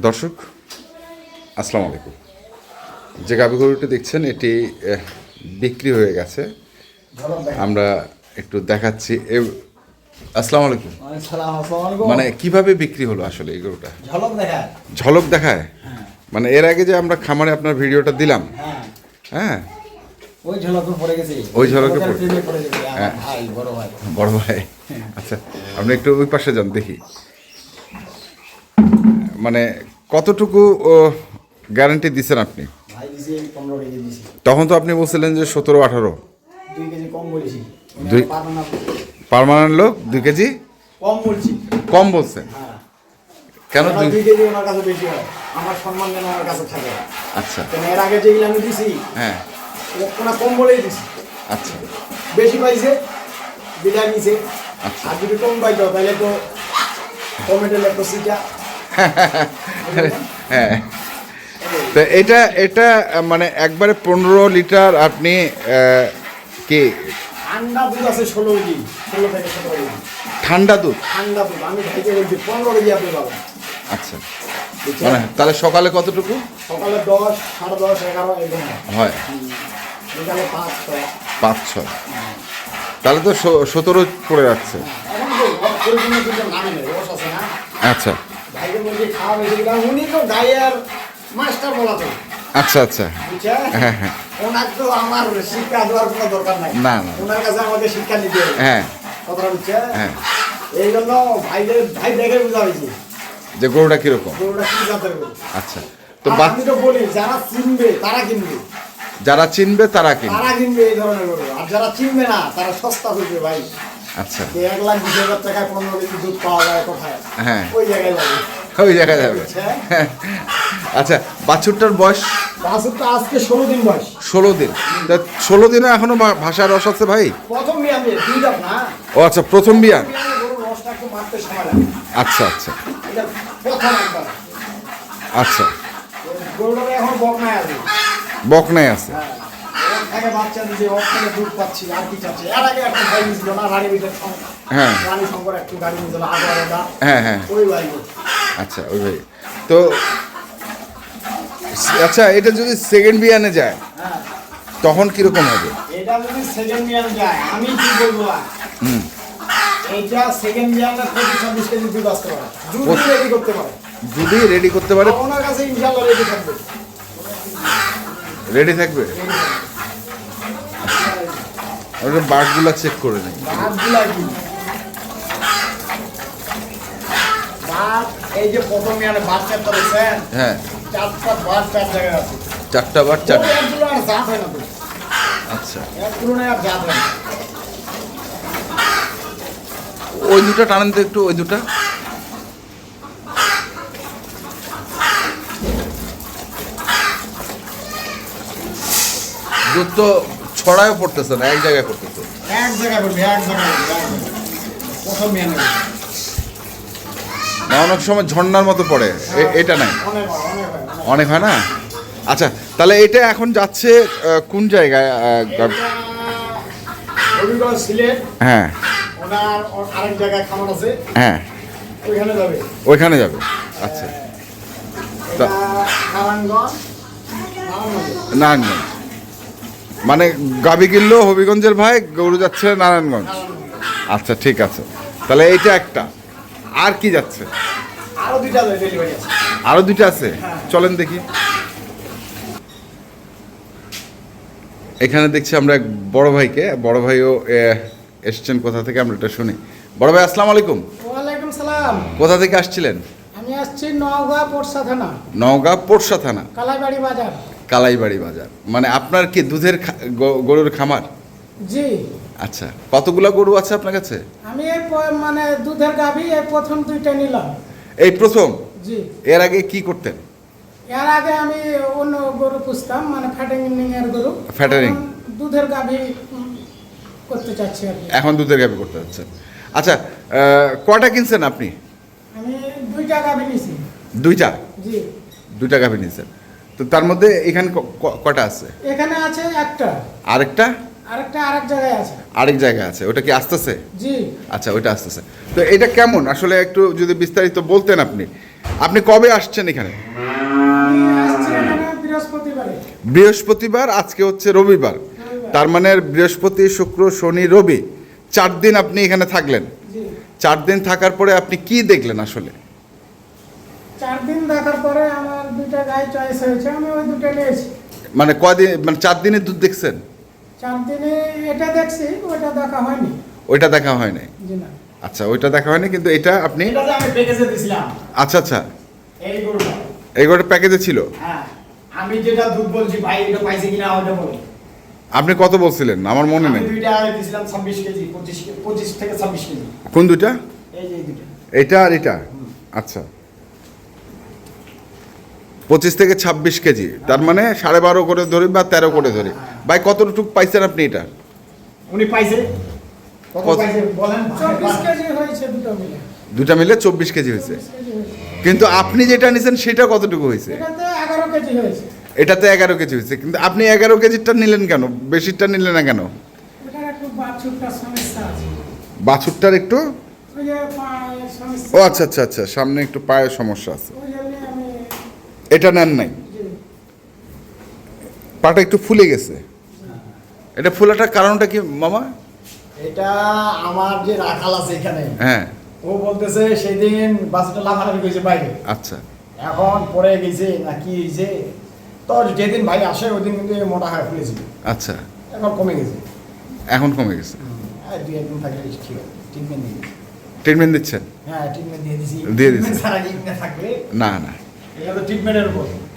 দর্শক আসসালামু আলাইকুম। যে গাভী গরুটি দেখছেন এটি বিক্রি হয়ে গেছে। আমরা একটু দেখাচ্ছি। আসসালামু আলাইকুম। মানে কীভাবে বিক্রি হলো আসলে এই গরুটা? ঝলক দেখা ঝলক দেখায়? মানে এর আগে যে আমরা খামারে আপনার ভিডিওটা দিলাম। হ্যাঁ। হ্যাঁ। ওই ঝলকে পড়ে গেছে। ওই ঝলকে পড়ে- গেছে। হ্যাঁ। বড় ভাই। বড় ভাই। আচ্ছা আপনি একটু ওই পাশে যান দেখি। মানে কতটুকু গ্যারান্টি দিচ্ছেন আপনি? তখন তো আপনি বলছিলেন যে সতেরো আঠারো। দুই কেজি কম বলেছি। দুই- পারব না পারমানেন্ট লোক দুই কেজি? কম বলছি। কম বলছেন? হ্যাঁ। কেন দুই কেজি ওনার কাছে বেশি হয়। আমার সম্মান যেন আমার কাছে থাকে। আচ্ছা। এর আগে যেগুলো আমি দিছি হ্যাঁ। ওনা কম বলেই দিছি। আচ্ছা। বেশি পাইছে বিদায় নিছে। আচ্ছা। আর যদি কম পাইতো তাহলে তো টমেটো লেখো সিটা। হ্যাঁ। তো এটা এটা মানে একবারে পনেরো লিটার আপনি কি? ঠান্ডা দুধ আছে ষোলো কেজি ষোলো থেকে সতেরো ঠান্ডা দুধ? ঠান্ডা দুধ আমি ভাইকে বলছি পনেরো কেজি আপনি পাবেন। আচ্ছা। মানে তাহলে সকালে কতটুকু? সকালে দশ সাড়ে দশ এগারো এরকম হয়। হয় বিকালে পাঁচ ছয়। পাঁচ ছয়। তাহলে তো সতেরো পড়ে যাচ্ছে না। আচ্ছা। ভাইকে বলছি খাওয়া বেশি কারণ উনি তো গায়ের মাস্টার আচ্ছা আচ্ছা। হ্যাঁ হ্যাঁ। ওনার তো আমার শিক্ষা দেওয়ার কোনো দরকার নাই। না, না। ওনার কাছে আমাকে শিক্ষা নিতে হবে। হ্যাঁ। কথাটা হ্যাঁ। এই জন্য ভাইদের ভাই দেখে বোঝা হয়েছে। যে গরুটা কীরকম? গরুটা কি জাতের গরু? আচ্ছা। তো আমি তো বলি যারা চিনবে তারা কিনবে। যারা চিনবে তারা কিনবে। তারা কিনবে এই ধরনের গরু। আর যারা চিনবে না তারা সস্তা করবে ভাই। আচ্ছা। এক লাখ বিশ হাজার টাকায় পনেরো দুধ পাওয়া যায় কোথায়? হ্যাঁ। ওই জায়গায় যাবে। ওই জায়গায় যাবে। আচ্ছা বাছুরটার বয়স? বাসুরটা আজকে ষোলো দিন বয়স। ষোলো দিন। তা ষোলো দিনে এখনও ভা- ভাষার রস আছে ভাই? প্রথম বিয়ানে না? ও আচ্ছা প্রথম বিয়ান আচ্ছা আচ্ছা। আচ্ছা। বক নাই আছে। হ্যাঁ বাচ্চা দুধ পাচ্ছি আর কি চাচ্ছি? এর আগে একটা নিয়েছিল না রানী বিটের হ্যাঁ। রানী শঙ্কর একটু গাড়ি নিয়েছিল আগে হ্যাঁ হ্যাঁ। ওই ভাই আচ্ছা ওই ভাই। তো আচ্ছা এটা যদি সেকেন্ড বিয়ানে যায় হ্যাঁ। তখন কীরকম হবে? এটা যদি সেকেন্ড বিয়ান যায় আমি কি বলব হুম। এইটা সেকেন্ড বিয়ানে পঁচিশ ছাব্বিশ কেজি দুধ আসতে পারে। পঁচিশ- রেডি করতে পারে। যদি রেডি করতে পারে? ওনার কাছে রেডি থাকবে। রেডি থাকবে। আমরা বার্ডগুলো চেক করে নিই। ভাতগুলা কি? এই যে প্রথম চারটা দেখছেন হ্যাঁ। চারটা ভাত চার জায়গায় আছে। চারটা বার চারটা তবে আর জাত হয় না তো। আচ্ছা। আর জাত হয় না। ওই দুটো টানেন তো একটু ওই দুটা। তো ছড়ায় পড়তেছে না এক জায়গায় পড়তেছে। এক জায়গায় করবে এক জায়গায় করবে, এক জায়গায়। প্রথম না অনেক সময় ঝর্ণার মতো পড়ে। এটা নাই। অনেক হয় না? আচ্ছা তাহলে এটা এখন যাচ্ছে কোন জায়গায় হ্যাঁ। হ্যাঁ। ওইখানে যাবে। আচ্ছা। নারায়ণগঞ্জ। মানে গাবি কিনলো হবিগঞ্জের ভাই গরু যাচ্ছে নারায়ণগঞ্জ। আচ্ছা ঠিক আছে। তাহলে এইটা একটা। আর কি যাচ্ছে? আরও দুইটা আছে আছে। চলেন দেখি। এখানে দেখছি আমরা এক বড় ভাইকে। বড় ভাইও এসছেন কোথা থেকে? আমরা এটা শুনি। বড় ভাই আসসালামু আলাইকুম। ওয়ালাইকুম সালাম। কোথা থেকে আসছিলেন? আমি আসছি নওগাঁ পোরসা থানা। নওগাঁ পোরশা থানা। কালাইবাড়ি বাজার। কালাইবাড়ি বাজার। মানে আপনার কি দুধের গরুর খামার? জি। আচ্ছা কতগুলা গরু আছে আপনার কাছে? আমি এই মানে দুধের গাভী এই প্রথম দুইটা নিলাম। এই প্রথম? জি। এর আগে কি করতেন? এর আগে আমি অন্য গরু পুষতাম মানে ফ্যাটেনিং এর গরু? এখন দুধের গাভী করতে চাচ্ছি আর এখন দুধের গাভি করতে যাচ্ছেন আচ্ছা কয়টা কিনছেন আপনি? আমি দুইটা গাভী নিছি। দুইটা? জি। দুইটা গাভি নিয়েছেন তো তার মধ্যে এখানে কটা আছে? এখানে আছে একটা। আরেকটা? আরেকটা আরেক জায়গায় আছে। আরেক জায়গায় আছে। ওটা কি আসতেছে? জি। আচ্ছা ওইটা আসতেছে। তো এটা কেমন? আসলে একটু যদি বিস্তারিত বলতেন আপনি। আপনি কবে আসছেন এখানে? বৃহস্পতিবারে। বৃহস্পতিবার আজকে হচ্ছে রবিবার। তার মানে বৃহস্পতি শুক্র শনি রবি চার দিন আপনি এখানে থাকলেন। চার দিন থাকার পরে আপনি কি দেখলেন আসলে? চার দিন দেখার পরে আমার চয়েস হয়েছে আমি ওই দুটো নিয়েছি। মানে কদিন মানে চার দিনের দুধ দেখছেন? চার দিনে এটা দেখছি ওটা দেখা হয়নি। ওইটা দেখা হয় নাই জি না। আচ্ছা ওইটা দেখা হয়নি কিন্তু এটা আপনি এটা যে আমি প্যাকেজে দিছিলাম। আচ্ছা আচ্ছা। এই গরুটা। প্যাকেজে ছিল? হ্যাঁ। আমি যেটা দুধ বলছি ভাই এটা পাইছে কিনা ওটা বলো। আপনি কত বলছিলেন? আমার মনে নেই। দুইটা দিছিলাম কেজি থেকে কেজি। কোন দুইটা? এই যে দুইটা। এটা আর এটা? আচ্ছা। পঁচিশ থেকে ছাব্বিশ কেজি। তার মানে সাড়ে বারো করে ধরি বা তেরো করে ধরি। ভাই কতটুকু পাইছেন আপনি এটা? উনি পাইছে। কত কত? পাইছে বলেন। চব্বিশ কেজি হয়েছে দুটো মিলে। দুটা মিলে চব্বিশ কেজি হয়েছে। কিন্তু আপনি যেটা নিছেন সেটা কতটুকু হয়েছে? এটাতে এগারো কেজি হয়েছে। কিন্তু আপনি এগারো কেজিরটা নিলেন কেন? বেশিরটা নিলেন না কেন? বাছুরটার সমস্যা আছে। বাছুরটার একটু ও আচ্ছা আচ্ছা আচ্ছা সামনে একটু পায়ের সমস্যা আছে। এটা নেন নাই। পাটা একটু ফুলে গেছে। এটা ফুলাটার কারণটা কি মামা? এটা আমার যে রাখাল আছে এখানে হ্যাঁ। ও বলতেছে সেদিন বাসটা লাফালাফি করেছে বাইরে। আচ্ছা। এখন পরে গেছে না কি হয়েছে? তো যেদিন ভাই আসে ওই দিন কিন্তু মোটা হয়ে ফুলেছিল। আচ্ছা। এখন কমে গেছে। এখন কমে গেছে। দুই একদিন থাকলে ঠিক ট্রিটমেন্ট দিচ্ছেন? হ্যাঁ ট্রিটমেন্ট দিয়ে দিছি। দিয়ে দিছি। ছাড়া কি এমনি না না।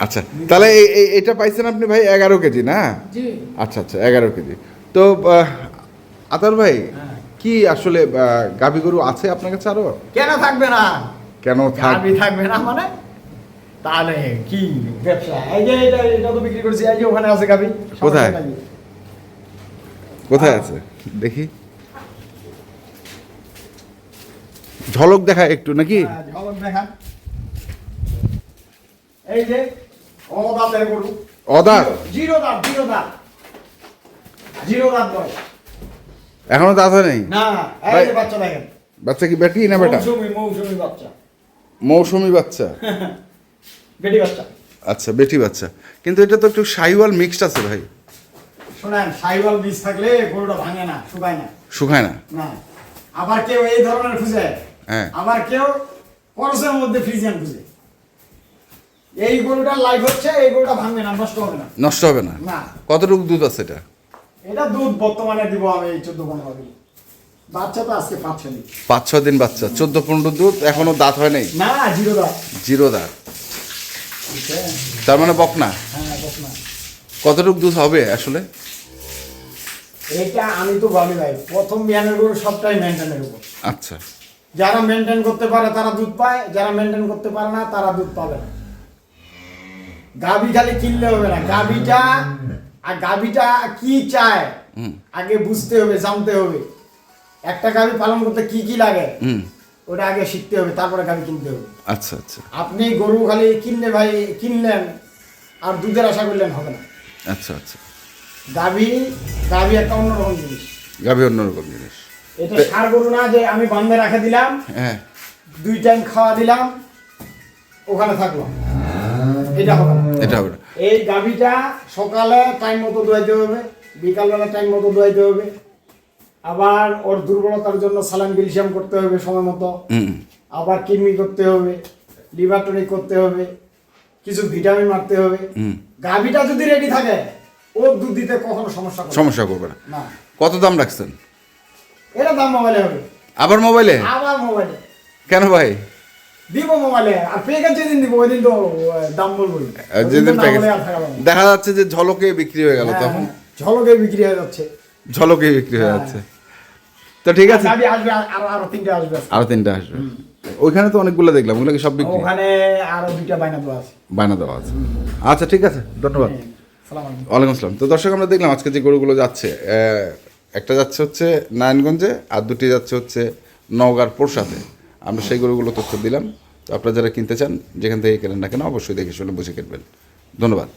আচ্ছা তাহলে এটা পাইছেন আপনি ভাই এগারো কেজি না? আচ্ছা আচ্ছা এগারো কেজি। তো আতার ভাই হ্যাঁ। কি আসলে গাভী গরু আছে আপনার কাছে আরও? কেন থাকবে না? কেন থাক গাবি থাকবে না মানে? তাহলে কি ব্যবসা? এই যে এটা এটা তো বিক্রি করছি এই যে ওখানে আছে গাবি কোথায়? কোথায় আছে? দেখি। ঝলক দেখা একটু নাকি? হ্যাঁ, ঝলক দেখান এই যে অদাতের গরু অদাঁত? জিরো দাঁত জিরো দাঁত। জিরো দাঁত নয়। এখনও দাঁত নেই না এই যে বাচ্চা দেখেন। বাচ্চা কি বেটি না বেটা? মৌসুমি মৌসুমি বাচ্চা। মৌসুমি বাচ্চা। বেটি বাচ্চা। আচ্ছা বেটি বাচ্চা। কিন্তু এটা তো একটু সাইওয়াল মিক্সড আছে ভাই। শোনেন সাইওয়াল বীজ থাকলে গরুটা ভাঙে না শুকায় না। শুকায় না? না। আবার কেউ এই ধরনের খুঁজে? হ্যাঁ। আবার কেউ করসের মধ্যে ফ্রিজিয়ান খুঁজে? এই গরুটার লাইফ হচ্ছে এই গরুটা ভাঙবে না নষ্ট হবে না। নষ্ট হবে না? না। কতটুকু দুধ আছে এটা? এটা দুধ বর্তমানে দিব আমি এই চোদ্দ পনেরো দিন বাচ্চা তো আজকে পাঁচ ছ দিন। পাঁচ ছ দিন বাচ্চা চোদ্দ পনেরো দুধ এখনও দাঁত হয় নাই? না জিরো দাঁত। জিরো দাঁত। তার মানে বকনা? হ্যাঁ বস না কতটুকু দুধ হবে আসলে? এটা আমি তো ভাবি ভাই প্রথম বিয়ানের গরু সবটাই মেনটেনের উপর। আচ্ছা। যারা মেনটেন করতে পারে তারা দুধ পায় যারা মেনটেন করতে পারে না তারা দুধ পাবে না। গাভী খালি কিনলে হবে না। গাভীটা আর গাভীটা কি চায় আগে বুঝতে হবে জানতে হবে। একটা গাভী পালন করতে কি কি লাগে ওটা আগে শিখতে হবে তারপরে গাভী কিনতে হবে। আচ্ছা আচ্ছা। আপনি গরু খালি কিনলে ভাই কিনলেন আর দুধের আশা করলেন হবে না। আচ্ছা আচ্ছা। গাভী গাভী একটা অন্যরকম জিনিস। গাভী অন্যরকম জিনিস। এটা সার গরু না যে আমি বান্ধে রাখে দিলাম হ্যাঁ। দুই টাইম খাওয়া দিলাম ওখানে থাকল। এটা হবে না। এটা হবে না। এই গাভীটা সকালে টাইম মতো দোয়াইতে হবে বিকালবেলা টাইম মতো দোয়াইতে হবে। আবার ওর দুর্বলতার জন্য সালান ক্যালসিয়াম করতে হবে সময় মতো। আবার কিডনি করতে হবে লিভার টনিক করতে হবে কিছু ভিটামিন মারতে হবে। গাভীটা যদি রেডি থাকে ও দুধ দিতে কখনো সমস্যা সমস্যা করবে না। না। কত দাম রাখছেন? এটা দাম মোবাইলে হবে। আবার মোবাইলে আবার মোবাইলে কেন ভাই? দেখা যাচ্ছে যে ঝলকে বিক্রি হয়ে গেল তখন। ঝলকে বিক্রি হয়ে যাচ্ছে। ঝলকে বিক্রি হয়ে যাচ্ছে। তো ঠিক আছে। আর- তিনটে আসবে আরও তিনটা আসবে। ওইখানে তো অনেকগুলো দেখলাম ওগুলো কি সব বিক্রি? ওখানে আরও দুইটা বাইনা দেওয়া আছে। বায়না দেওয়া আছে। আচ্ছা ঠিক আছে ধন্যবাদ। ওয়ালাইকুম আসসালাম তো দর্শক আমরা দেখলাম আজকে যে গরুগুলো যাচ্ছে একটা যাচ্ছে হচ্ছে নারায়ণগঞ্জে আর দুটি যাচ্ছে হচ্ছে নওগাঁর পোরসাতে। আমরা সেই গরুগুলো তথ্য দিলাম। তো আপনারা যারা কিনতে চান, যেখান থেকে কেনেন না কেন, অবশ্যই দেখে শুনে বুঝে কিনবেন। ধন্যবাদ।